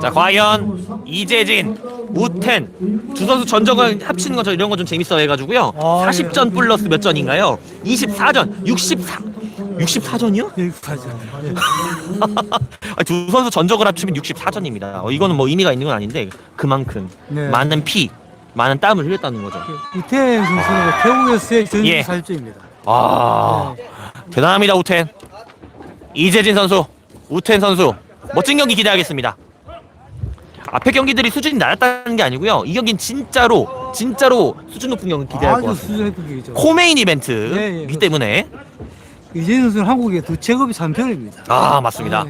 자 과연 이재진, 우텐 두 선수 전적을 합치는 거저 이런 거 좀 재밌어 해가지고요. 아, 40전 플러스 몇 전인가요? 24전, 64, 64전이요? 일파전. 두 선수 전적을 합치면 64전입니다. 어, 이거는 뭐 의미가 있는 건 아닌데 그만큼 네. 많은 피, 많은 땀을 흘렸다는 거죠. 이태현 선수는 그 태국에서의 전주 예. 살주입니다. 아 대단합니다 우텐. 이재진 선수, 우텐 선수 멋진 경기 기대하겠습니다. 앞에 경기들이 수준이 낮았다는 게 아니고요. 이 경기는 진짜로 진짜로 수준 높은 경기 기대할 것 아주 같습니다. 수준 높은 기죠. 코메인 이벤트이기 예, 예, 때문에 이재현 선수는 한국의 두 체급이 3편입니다. 아 맞습니다.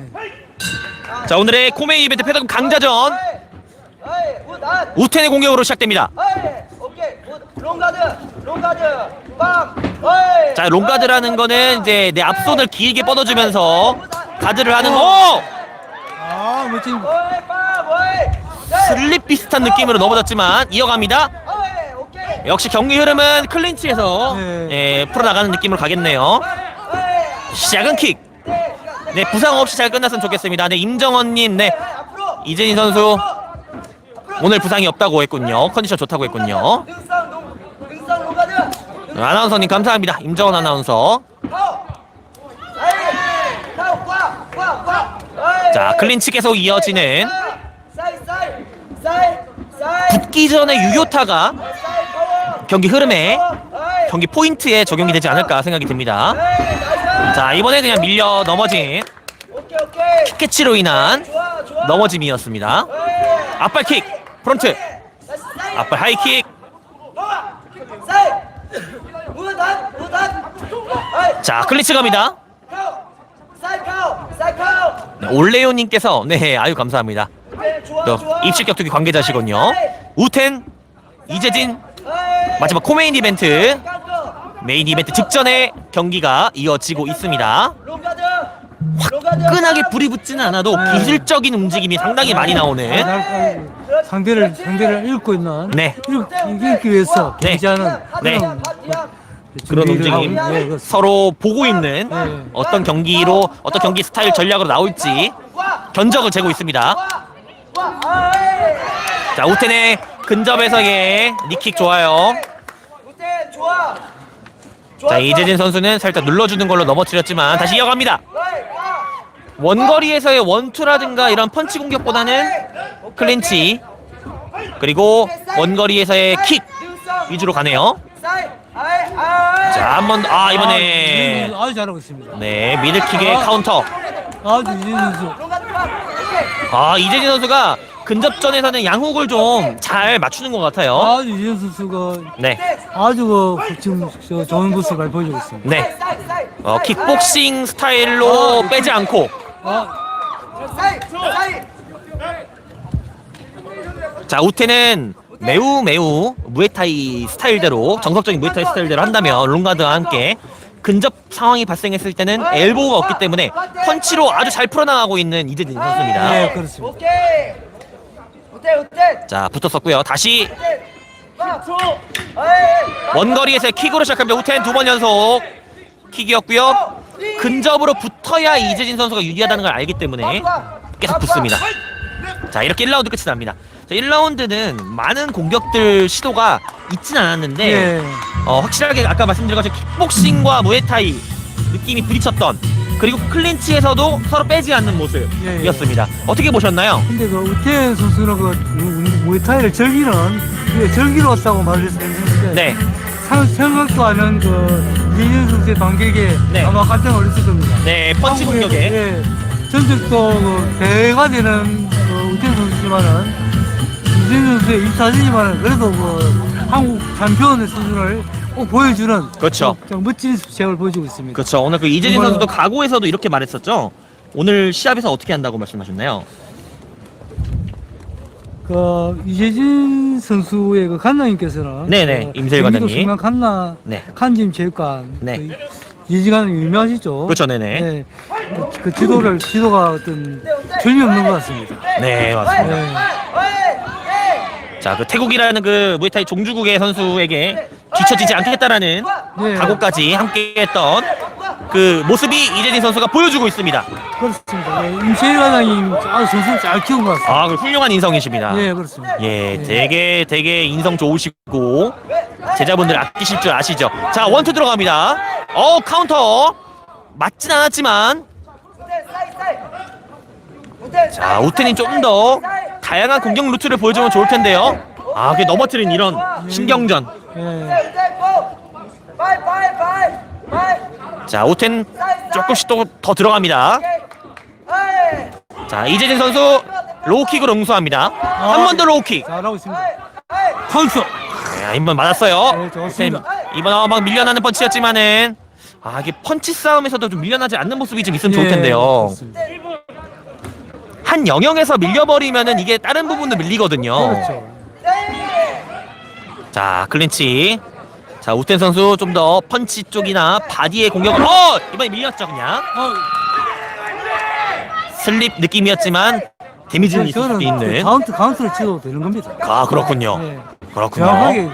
자 오늘의 코메인 이벤트 패더금 강자전 우텐의 공격으로 시작됩니다. 오케이 롱가드 롱가드 빵 어이 자 롱가드라는 거는 이제 내 앞손을 길게 뻗어주면서 가드를 하는 거 아 멋진. 빵 슬립 비슷한 느낌으로 넘어졌지만 이어갑니다. 역시 경기 흐름은 클린치에서 네. 예, 풀어나가는 느낌으로 가겠네요. 시작은 킥. 네 부상 없이 잘 끝났으면 좋겠습니다. 네 임정원님, 네 이재진 선수 오늘 부상이 없다고 했군요. 컨디션 좋다고 했군요. 아나운서님 감사합니다. 임정원 아나운서. 자 클린치 계속 이어지는 붙기 전에 유효타가 경기 흐름에 경기 포인트에 적용이 되지 않을까 생각이 듭니다. 자 이번에 그냥 밀려 넘어진 오케이 오케이 캐치로 인한 넘어짐이었습니다. 어이 앞발 킥 프론트 앞발 하이킥 자 클린치 갑니다. 네, 올레오님께서 네 아유 감사합니다. 또 입식 격투기 관계자시군요. 우텐 이재진 마지막 코메인 이벤트 메인 이벤트 직전에 경기가 이어지고 있습니다. 롱가드 롱가드 끈하게 불이 붙지는 않아도 기술적인 움직임이 상당히 많이 나오는 날- 상대를 상대를 읽고 있는. 네. 읽- 읽기 위해서 네. 경지하는 네. 그런 그런 준비를 움직임 하고, 네, 그렇습니다. 서로 보고 있는 네. 어떤 경기로 어떤 경기 스타일 전략으로 나올지 견적을 재고 있습니다. 자 우텐의 근접에서의 니킥 좋아요. 우태 좋아 자 이재진 선수는 살짝 눌러주는 걸로 넘어뜨렸지만 다시 이어갑니다. 원거리에서의 원투라든가 이런 펀치 공격보다는 클린치 그리고 원거리에서의 킥 위주로 가네요. 자 한 번아 아, 이번에 선수 아주 잘하고 있습니다. 네 미들킥의 카운터. 아주 선수. 빵 오케이 아 이재진 선수가 근접전에서는 양훅을 좀 잘 맞추는 것 같아요. 아주 이재현 선수가 네, 아주 그 지금 저 좋은 모습을 보여주고 있습니다. 네. 어, 킥복싱 스타일로 빼지 않고 아, 자 우테는 매우 매우 무에타이 스타일대로 정석적인 무에타이 스타일대로 한다면 롱가드와 함께 근접 상황이 발생했을 때는 엘보가 없기 때문에 펀치로 아주 잘 풀어나가고 있는 이재진 선수입니다. 네, 그렇습니다. 오케이 우태 우태 자 붙었었고요. 다시 원거리에서 킥으로 시작합니다. 우텐 두 번 연속 킥이었고요. 근접으로 붙어야 이재진 선수가 유리하다는 걸 알기 때문에 계속 붙습니다. 자 이렇게 1라운드 끝이 납니다. 자 1라운드는 많은 공격들 시도가 있진 않았는데 예. 어, 확실하게 아까 말씀드린 것처럼 킥복싱과 무에타이 느낌이 부딪혔던 그리고 클린치에서도 서로 빼지 않는 모습이었습니다. 어떻게 보셨나요? 근데 그 우태현 선수는 그 무- 무에타이를 즐기는 그 즐기로웠다고 말했었는데 네, 상- 생각도 않은 그 이재현 선수의 반격에 네. 아마 깜짝 놀랐을 겁니다. 네 펀치 한국의, 공격에 예, 전적도 그 대가 되는 그 우태현 선수지만은 이재현 선수의 입사진이지만은 그래도 그 한국 챔피언의 수준을 꼭 보여주는 그렇죠. 좀 멋진 제약을 보여주고 있습니다. 그렇죠. 오늘 그 이재진 선수도 각오에서도 이렇게 말했었죠. 오늘 시합에서 어떻게 한다고 말씀하셨나요? 그 이재진 선수의 그 간장님께서는 네네, 그 임세일 경기도 관장님. 중간 칸나 네. 칸짐 체육관 네. 그 이재진 관장 유명하시죠? 그렇죠, 네네. 네. 그, 그 지도를 지도가 어떤 전혀 없는 것 같습니다. 네, 맞습니다. 네. 자, 그 태국이라는 그 무에타이 종주국의 선수에게 뒤처지지 않겠다라는 네. 각오까지 함께했던 그 모습이 이재진 선수가 보여주고 있습니다. 그렇습니다. 예, 임채일 과장님 아주 선수를 잘 키운 것 같습니다. 아, 그 훌륭한 인성이십니다. 예, 그렇습니다. 예, 되게 되게 인성 좋으시고 제자분들 아끼실 줄 아시죠? 자, 원투 들어갑니다. 어, 카운터 맞진 않았지만 자, 우텐이 좀더 다양한 공격 루트를 보여주면 좋을 텐데요. 아, 그게 넘어뜨린 이런 신경전. 자, 오텐 조금씩 또 더 들어갑니다. 자, 이재진 선수 로우킥으로 응수합니다. 한 번 더 로우킥. 잘하고 있습니다. 에이 카운터. 야, 이번 맞았어요. 네, 좋습니다. 이번 어, 막 밀려나는 펀치였지만은 아, 이게 펀치 싸움에서도 좀 밀려나지 않는 모습이 좀 있으면 좋을 예, 텐데요. 그렇습니다. 한 영역에서 밀려버리면은 이게 다른 부분도 밀리거든요. 그렇죠. 자, 클린치. 자, 우텐 선수 좀 더 펀치 쪽이나 바디의 공격을 어! 이번에 밀렸죠, 그냥. 어, 슬립 느낌이었지만 데미지는 있을 수도 저는 있는. 카운트 카운트를 치도 되는 겁니다. 아, 그렇군요. 예. 그렇군요. 정확하게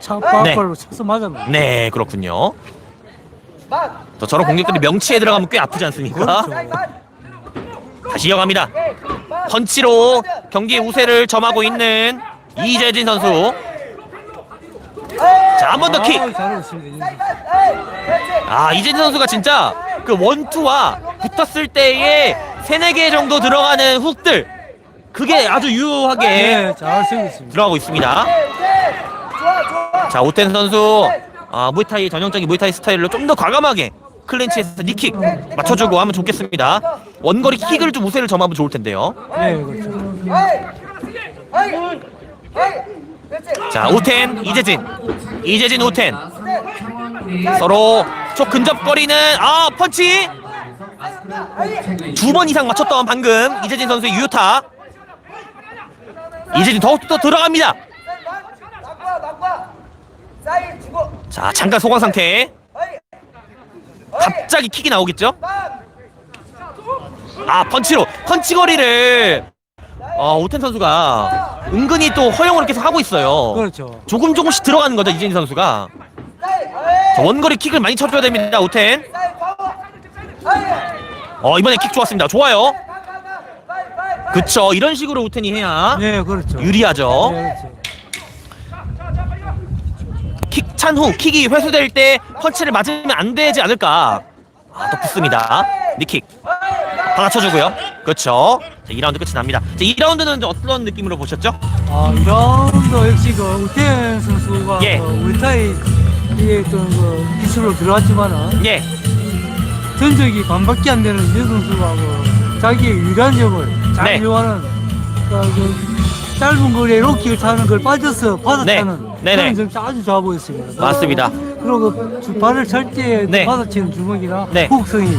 차 빠발로 쳐서 맞았네. 네, 그렇군요. 막또 저런 공격들이 명치에 들어가면 꽤 아프지 않습니까? 만 다시 이어갑니다. 펀치로 경기 우세를 점하고 있는 이재진 선수. 자, 한 번 더 킥. 아, 그렇지 아, 이재진 선수가 진짜 그 원투와 붙었을 때에 세네 개 정도 들어가는 훅들. 그게 아주 유효하게 예, 잘 쓰고 있습니다. 들어가고 있습니다. 자, 오텐 선수. 아, 무이타이 전형적인 무이타이 스타일로 좀 더 과감하게 클린치에서 니킥 맞춰주고 하면 좋겠습니다. 원거리 킥을 좀 우세를 점하면 좋을 텐데요. 예, 그렇죠. 자, 오텐, 이재진. 이재진. 우태 서로 촉 근접거리는 아 펀치! 두 번 이상 맞췄던 방금 이재진 선수의 유효타. 이재진 더욱더 들어갑니다. 자 잠깐 소강 상태. 갑자기 킥이 나오겠죠? 막아 펀치로 펀치 거리를 어 오텐 선수가 은근히 또 허용을 계속 하고 있어요. 그렇죠. 조금 조금씩 들어가는 거죠 이재진 선수가. 자, 원거리 킥을 많이 쳐줘야 됩니다 오텐. 어 이번에 킥 좋았습니다. 좋아요. 그쵸 이런 식으로 오텐이 해야 예, 그렇죠. 유리하죠. 예, 그렇죠. 킥 찬 후 킥이 회수될 때 펀치를 맞으면 안 되지 않을까. 아, 또 붙습니다. 니킥. 받아쳐주고요. 그렇죠 자, 2라운드 끝이 납니다 자, 2라운드는 어떤 느낌으로 보셨죠? 아, 이라운드 역시 그 우태현 선수가 예. 그이 어떤 그 기술로 들어왔지만은 예 전적이 반밖에 안 되는 이 선수가 그 자기의 유리한 점을 잘 네. 이용하는 그 짧은 거리에 로킥을 타는 걸 빠져서 받아차는 네. 네네. 그런 점이 아주 좋아 보였습니다. 맞습니다. 그리고 그 주- 발을 찰때 네. 받아치는 주먹이나 네. 훅성이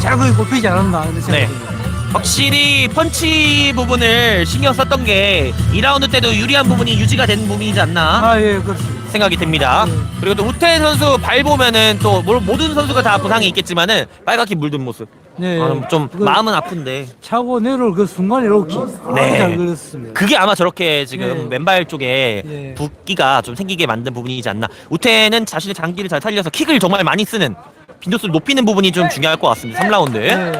자극이 꼽히지 않았나 이런 네. 생각이 듭니다. 확실히 펀치 부분을 신경 썼던 게 2라운드 때도 유리한 부분이 유지가 된 부분이지 않나 아, 예, 그렇습니다. 생각이 듭니다 네. 그리고 또 우태 선수 발 보면은 또 뭐- 모든 선수가 다 부상이 있겠지만은 빨갛게 물든 모습 네. 아, 좀 그 마음은 아픈데 차고 내려올 그 순간에 로킥 네. 아주 잘 걸렸습니다. 그게 아마 저렇게 지금 네. 왼발 쪽에 네. 붓기가 좀 생기게 만든 부분이지 않나. 우태는 자신의 장기를 잘 살려서 킥을 정말 많이 쓰는 빈도수를 높이는 부분이 좀 중요할 것 같습니다. 3라운드. 네.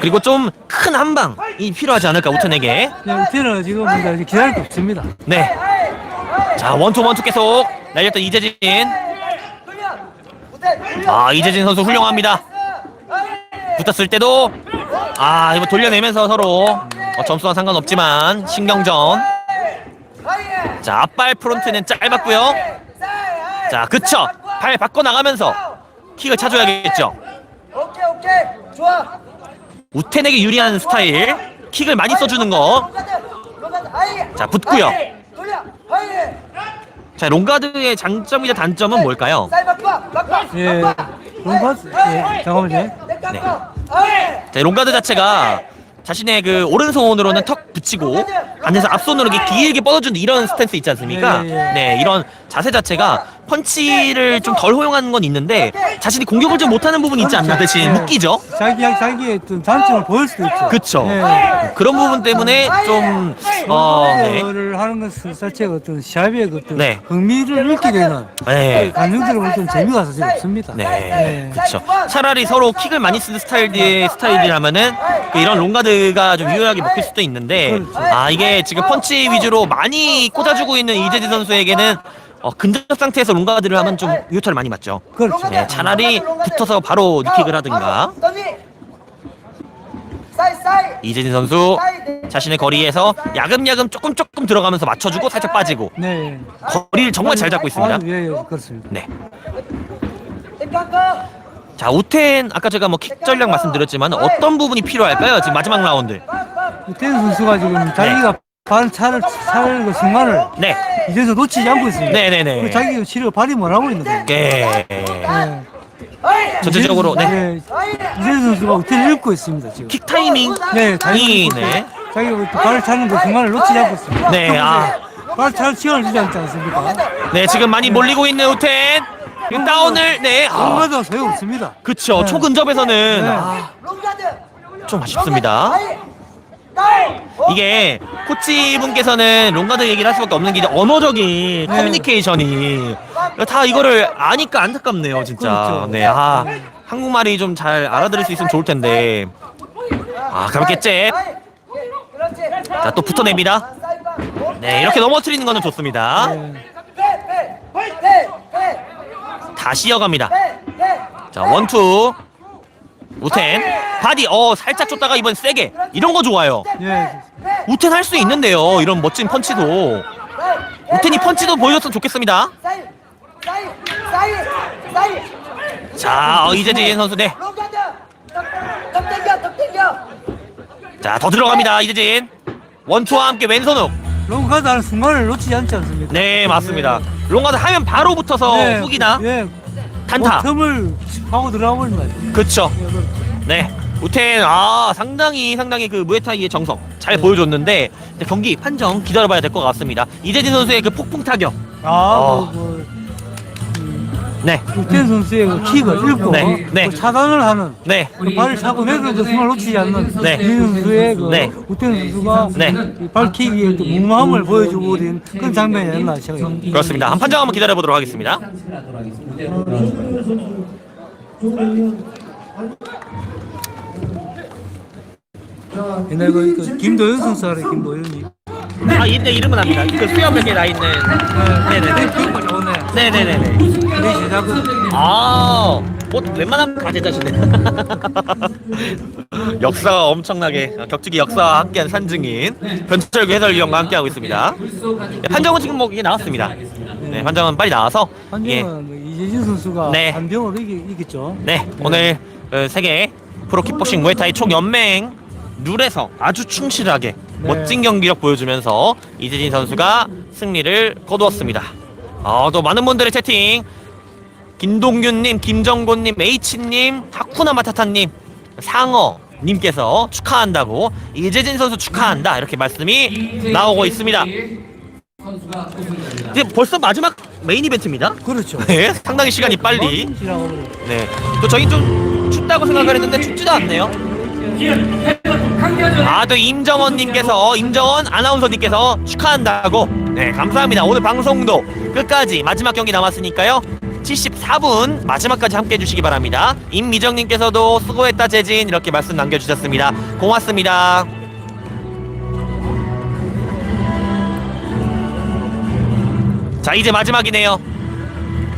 그리고 좀 큰 한방이 필요하지 않을까 우태에게. 네, 우태는 지금 뭔가 이제 기다릴 게 없습니다. 네. 자 원투 원투 계속 날렸던 이재진. 아 이재진 선수 훌륭합니다. 붙었을 때도 아 이거 돌려내면서 서로 어, 점수와 상관없지만 신경전. 자 앞발 프론트는 짧았고요. 자 그쵸 발 바꿔 나가면서 킥을 차줘야겠죠 오케이 오케이 좋아 우텐에게 유리한 스타일 킥을 많이 써주는 거자 자, 붙고요. 아이 롱가드의 장점이자 단점은 뭘까요? 예. 그런 것 같- 예, 잠깐만요. 네 자, 롱가드 자체가 자신의 그 오른손으로는 턱 붙이고 안에서 앞손으로 이렇게 길게 뻗어주는 이런 스탠스 있지 않습니까? 예, 예, 예. 네 이런 자세 자체가 펀치를 좀 덜 허용하는 건 있는데 자신이 공격을 좀 못하는 부분이 있지 않나 대신 네. 묶이죠. 자기 자기의 어떤 단점을 보일 수도 있죠. 그쵸. 네. 그런 부분 때문에 좀 어, 네. 를 하는 것 자체가 어떤 시합의 그 어떤 네. 흥미를 잃게 되는 네. 관중들은 어떤 재미가 사실 없습니다. 네, 그렇죠. 차라리 서로 킥을 많이 쓰는 스타일의 스타일이라면은 그 이런 롱가드가 좀 유효하게 먹힐 수도 있는데 그렇죠. 아 이게 지금 펀치 위주로 많이 꽂아주고 있는 이재진 선수에게는 어, 근접 상태에서 롱가드를 하면 좀 유효타를 많이 맞죠. 그렇죠. 네, 차라리 붙어서 바로 니킥을 하든가 이재진 선수 자신의 거리에서 야금야금 조금 조금 들어가면서 맞춰주고 살짝 빠지고 네. 거리를 정말 잘 잡고 있습니다. 아, 예, 예, 그렇습니다. 네. 자 우텐 아까 제가 뭐 킥 전략 말씀드렸지만 어떤 부분이 필요할까요? 지금 마지막 라운드. 우태현 선수가 지금 자기가 발 차를 차를 그 순간을 네. 이제서 놓치지 않고 있습니다. 네네네. 그 자기 치료 발이 뭐라고 있는 거예요. 네. 네. 전체적으로 네. 네. 이재선 선수가 우태를 읽고 있습니다 지금. 킥 타이밍. 네, 자기 이, 네. 자기가 그 발을 차는 그 순간을 놓치지 않고 있습니다. 네, 아. 발 차를 치워를 주지 않지 않습니까? 네, 지금 많이 몰리고 있는 우텐. 지금 다운을 네. 아, 아무도 소용 없습니다. 그쵸. 네. 초근접에서는 네. 아, 좀 아쉽습니다. 이게 코치분께서는 롱가드 얘기를 할 수밖에 없는 게 이제 언어적인 네. 커뮤니케이션이 다 이거를 아니까 안타깝네요, 진짜. 그렇죠. 네, 아 한국말이 좀 잘 알아들을 수 있으면 좋을 텐데. 아, 가볍게 잽. 자, 또 붙어냅니다. 네, 이렇게 넘어뜨리는 거는 좋습니다. 네. 다시 이어갑니다. 자, 원투. 우텐. 바디, 어, 살짝 쫓다가 이번 세게. 이런 거 좋아요. 예. 우텐 할 수 있는데요. 이런 멋진 펀치도. 우텐이 펀치도 보여줬으면 좋겠습니다. 자, 어, 이재진 선수, 네. 덕 땡겨 자, 더 들어갑니다. 이재진. 원투와 함께 왼손 훅. 롱가드 하는 순간을 놓치지 않지 않습니까? 네, 맞습니다. 롱가드 하면 바로 붙어서 네, 훅이나 예. 단타. 뭐 틈을 하고 들어가 버린 거예요. 그쵸. 네. 우텐, 아, 상당히, 상당히 그 무에타이의 정석 잘 네. 보여줬는데, 이제 경기 판정 기다려봐야 될 것 같습니다. 이재진 선수의 그 폭풍 타격. 아, 어. 뭐, 뭐, 네. 우태현 선수의 그 킥을 읽고 네, 네. 그 차단을 하는 네. 그 발을 차고 그 순간 놓치지 않는 네. 이 선수의 그 네. 우태현 선수가 네. 이또 무모함을 보여주고 그런 장면이었나 생각합니다. 그렇습니다. 한 판정 한번 기다려 보도록 하겠습니다. 옛날 그, 그 김도현 선수 알아요, 김도현이. 아, 이때 이름은 압니다. 그 수염 몇개 나 있는. 네네네. 나오네. 네네네네. 우리 제작은 아, 뭐 웬만하면 다 제자시네. 역사가 엄청나게 격투기 역사와 함께한 산증인 변철구 해설위원과 함께하고 있습니다. 네, 판정은 지금 뭐 이게 나왔습니다. 네, 판정은 빨리 나와서 예, 한정은 뭐 이재진 선수가 네. 한병을 이기, 이겼죠. 네 오늘 그 세계 프로킥복싱 무에타이 총연맹 룰에서 아주 충실하게 네. 멋진 경기력 보여주면서 이재진 선수가 승리를 거두었습니다. 아, 또 많은 분들의 채팅 김동균님, 김정곤님, H님, 하쿠나 마타타님, 상어님께서 축하한다고 이재진 선수 축하한다 이렇게 말씀이 나오고 있습니다. 이제 벌써 마지막 메인 이벤트입니다. 그렇죠. 네, 상당히 시간이 빨리. 네. 또 저희 좀 춥다고 생각을 했는데 춥지도 않네요. 아, 또 임정원님께서, 임정원 아나운서님께서 축하한다고. 네, 감사합니다. 오늘 방송도 끝까지 마지막 경기 남았으니까요. 74분 마지막까지 함께 해주시기 바랍니다. 임미정님께서도 수고했다 재진 이렇게 말씀 남겨주셨습니다. 고맙습니다. 자 이제 마지막이네요.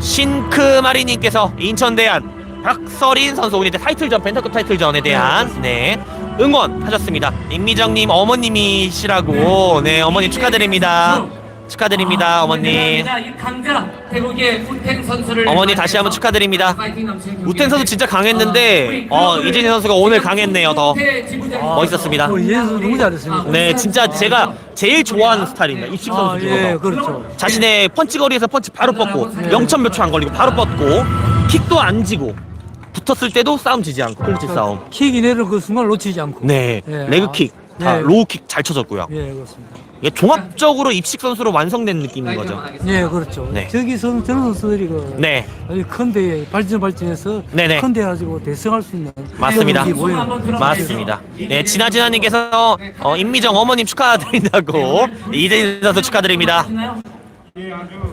싱크마리님께서 인천대한 박서린 선수 오늘 이제 타이틀전 펜타급 타이틀전에 대한 네 응원하셨습니다. 임미정님 어머님이시라고 네 어머니 축하드립니다. 축하드립니다 어머님. 이 강자 태국의 우텐 선수를 어머니 다시 한번 축하드립니다. 파이팅 넘치는 경기. 우텐 선수 진짜 강했는데 어 이재진 선수가 오늘 강했네요 더 멋있었습니다. 어, 이재진 선수 너무 잘했습니다. 네 진짜 제가 제일 좋아하는 스타일입니다 입식 아, 선수 중에서. 예, 그렇죠. 자신의 펀치 거리에서 펀치 바로 뻗고 0천 몇 초 안 걸리고 바로 뻗고 킥도 안 지고 붙었을 때도 싸움 지지 않고 클리치 싸움 킥 이 내려 그 순간을 놓치지 않고. 네 예. 레그킥 다 네. 로우킥 잘 쳐졌고요 예, 그렇습니다. 이게 종합적으로 입식 선수로 완성된 느낌인 거죠. 예, 그렇죠. 네. 저기 선 저런 선수들이 그 네, 아주 큰데 발전 발전해서 네네. 큰데 가지고 대성할 수 있는 맞습니다. 그런 모습이 보여요. 맞습니다. 네, 지나지나님께서 어, 임미정 어머님 축하드린다고 이재진 선수 축하드립니다.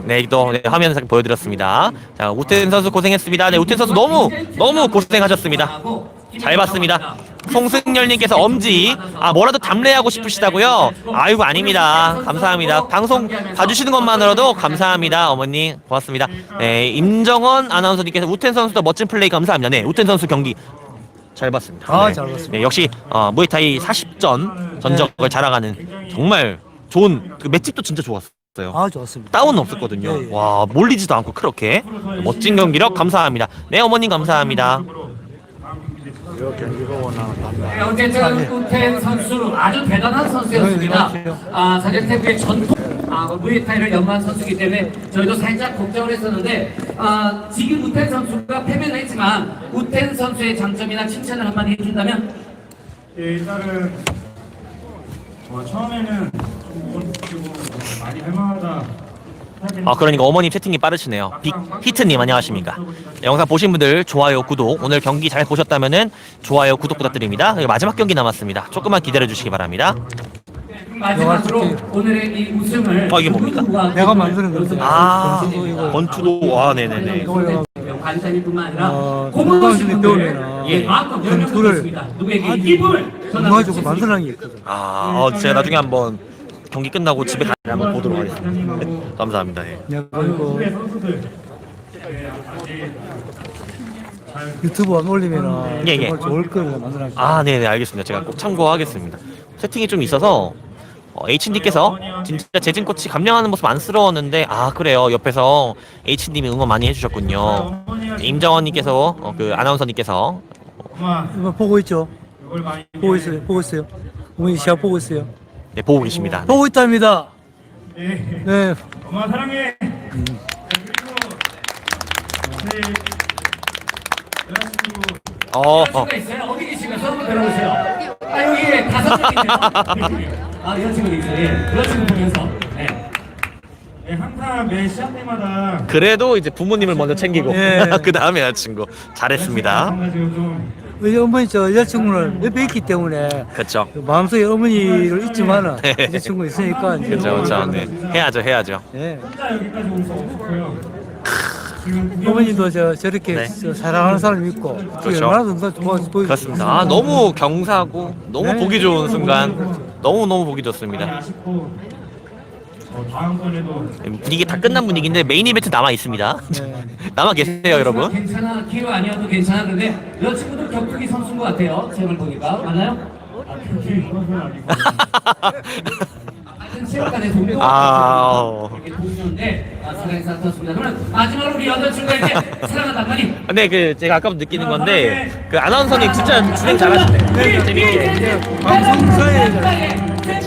네, 또 네, 화면 보여드렸습니다. 자, 우텐 선수 고생했습니다. 네, 우텐 선수 너무 너무 고생하셨습니다. 잘 봤습니다. 송승열님께서 엄지 아 뭐라도 담례하고 싶으시다고요? 아이고 아닙니다. 감사합니다. 방송 봐주시는 것만으로도 감사합니다. 어머니 고맙습니다. 네, 임정원 아나운서님께서 우텐 선수도 멋진 플레이 감사합니다. 네, 우텐 선수 경기 잘 봤습니다. 아, 네. 잘 봤습니다. 네, 역시 어, 무에타이 40전 전적을 네. 자랑하는 정말 좋은 그 맷집도 진짜 좋았어. 요. 아, 좋습니다. 다운은 없었거든요. 예, 예. 와 몰리지도 않고 그렇게 멋진 경기력 감사합니다. 네 어머님 감사합니다. 네, 어쨌든 우텐 선수 아주 대단한 선수였습니다. 네, 맞아요. 아, 사제태국의 전통 아, 무에타이를 연마한 선수이기 때문에 저희도 살짝 걱정을 했었는데 아, 지금 우텐 선수가 패배는 했지만 우텐 선수의 장점이나 칭찬을 한마디 해준다면 예, 일단은 어, 처음에는 좀 아 그러니까 어머님 채팅이 빠르시네요. 빅 히트님 안녕하십니까? 네, 영상 보신 분들 좋아요 구독 오늘 경기 잘 보셨다면은 좋아요 구독 부탁드립니다. 그리고 마지막 경기 남았습니다. 조금만 기다려 주시기 바랍니다. 마지막으로 오늘의 이 우승을 어, 이게 뭡니까? 내가 만드는. 아 이거. 권투도 와 네네네. 관사님뿐만 아니라 어, 고모신 건강심이 분들 예, 마음껏. 누구에게 일품을 누가지고 만들어낸 게 있거든. 아 어, 제가 나중에 한번 경기 끝나고 집에 가서 한번 보도록 하겠습니다. 네, 감사합니다. 예. 유튜브 안 올리면은 예, 예. 정말 좋을 거를 만들어낸 거. 아, 네 네, 알겠습니다. 제가 꼭 참고하겠습니다. 채팅이 좀 있어서, 어, H님께서 진짜 재진 코치 감량하는 모습 안쓰러웠는데, 아, 그래요. 옆에서 H님이 응원 많이 해주셨군요. 임정원님께서, 어, 그 아나운서님께서, 이거 보고 있죠? 보고 있어요. 보고 있어요. 어머니 시합 보고 있어요. 네, 보고 계십니다. 보고 있답니다. 예, 네. 엄마 사랑해 네, 그리고 제 여자친구 어, 어. 여자친구가 있어요? 어디 계신가요? 손 한번 들어보세요. 아 여기 다섯 명이네요. 아 여자친구 있어요. 예. 여자친구 보면서. 네. 예, 항상 매 시합 때마다 그래도 이제 부모님을 먼저 챙기고, 예. 그 다음에 여자친구. 잘했습니다. 마찬가지로 좀 우리 어머니 저 여자친구를 옆에 있기 때문에 그쵸. 그 마음속에 어머니를 있지만은 네. 여자친구 있으니까 이제 그쵸, 그쵸. 네. 해야죠, 해야죠. 예. 어머니도 저 저렇게 네. 저 사랑하는 사람 있고 그렇죠. 얼마나 정말 좋아 보이 그렇습니다. 아, 너무 경사하고, 너무 네. 보기 좋은 순간, 너무너무 보기 좋습니다. 분위기 다 끝난 분위기인데 메인 이벤트 남아 있습니다. 네. 남아 계세요, 여러분. 괜찮아. 기회 아니어도 괜찮아. 근데 여자친구도 격투기 선수인 것 같아요. 제발 보니까 맞나요? 아, 동료. 아, 이렇게 동료인데 아, 사랑이 쌓였습니다. 그러면 마지막으로 우리 여자친구에게 사랑한다 많이. 근데 그 제가 아까부터 느끼는 건데 그 아나운서님 진짜 진행 잘하시네. 재밌게. 방송사에 네,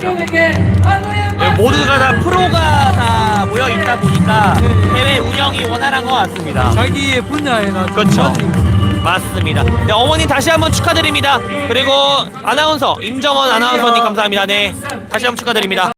모두가 다 프로가 다 모여 있다 보니까 해외 운영이 원활한 것 같습니다. 자기의 분야에 나 그렇죠. 맞습니다. 네, 어머니 다시 한번 축하드립니다. 그리고 아나운서 임정원 아나운서님 감사합니다. 네, 다시 한번 축하드립니다.